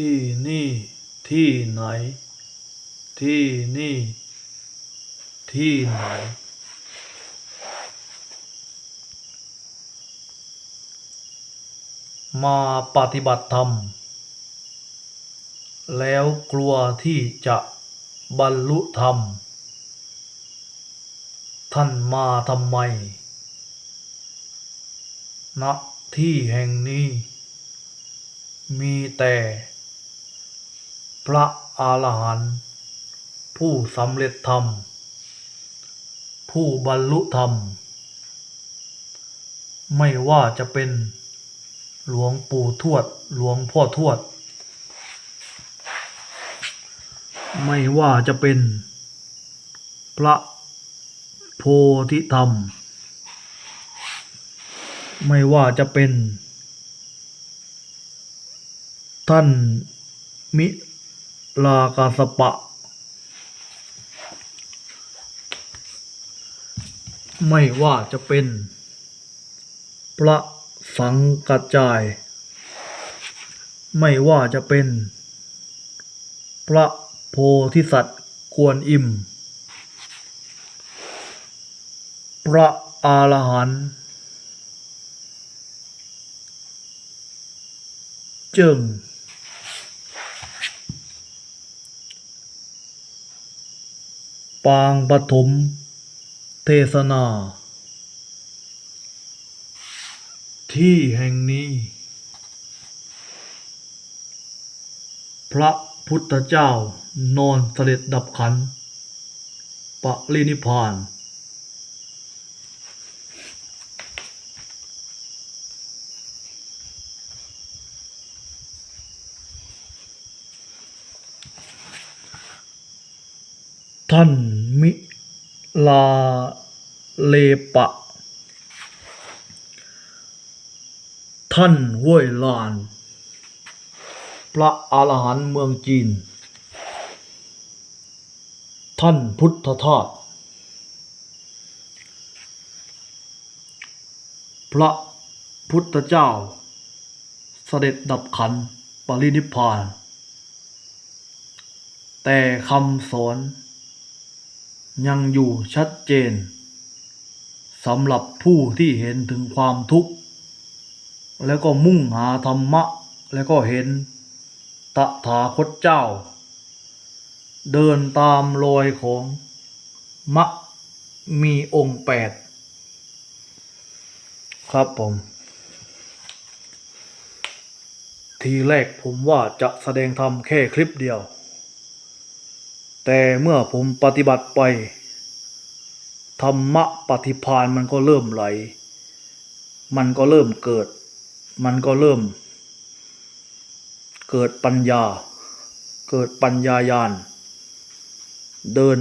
ที่นี่ ที่ไหน ที่นี่ ที่ไหน มาปฏิบัติธรรม แล้วกลัวที่จะบรรลุธรรม ท่านมาทำไม ณ ที่แห่งนี้ มีแต่ พระอาหารหันต์ผู้สำเร็จธรรม ผู้บรรลุธรรม ไม่ว่าจะเป็นหลวงปู่ทวดหลวงพ่อทวด ไม่ว่าจะเป็นพระโพธิธรรม ไม่ว่าจะเป็น ท่านมิ ลากาสปะ ไม่ว่าจะเป็น พระสังกัจจาย ไม่ว่าจะเป็น พระโพธิสัตว์กวนอิม พระอรหันต์จึง ปางปฐมเทศนา ที่แห่งนี้ พระพุทธเจ้านอนเสด็จดับขันธ์ปรินิพาน ท่าน มิลาเลปะ ท่านห้วยลาน พระอรหันต์เมืองจีน ท่านพุทธทาสพระพุทธเจ้า เสด็จดับขันปรินิพพาน แต่คำสอน ยังอยู่ชัดเจนสำหรับผู้ที่เห็นถึงความทุกข์ แล้วก็มุ่งหาธรรมะ แล้วก็เห็นตถาคตเจ้า เดินตามรอยของมะมีองค์แปดครับผม ทีแรกผมว่าจะแสดงธรรมแค่คลิปเดียว แต่เมื่อผมปฏิบัติไป ธรรมะปฏิพานมันก็เริ่มไหล มันก็เริ่มเกิด มันก็เริ่ม เกิดปัญญา เกิดปัญญายาน เดิน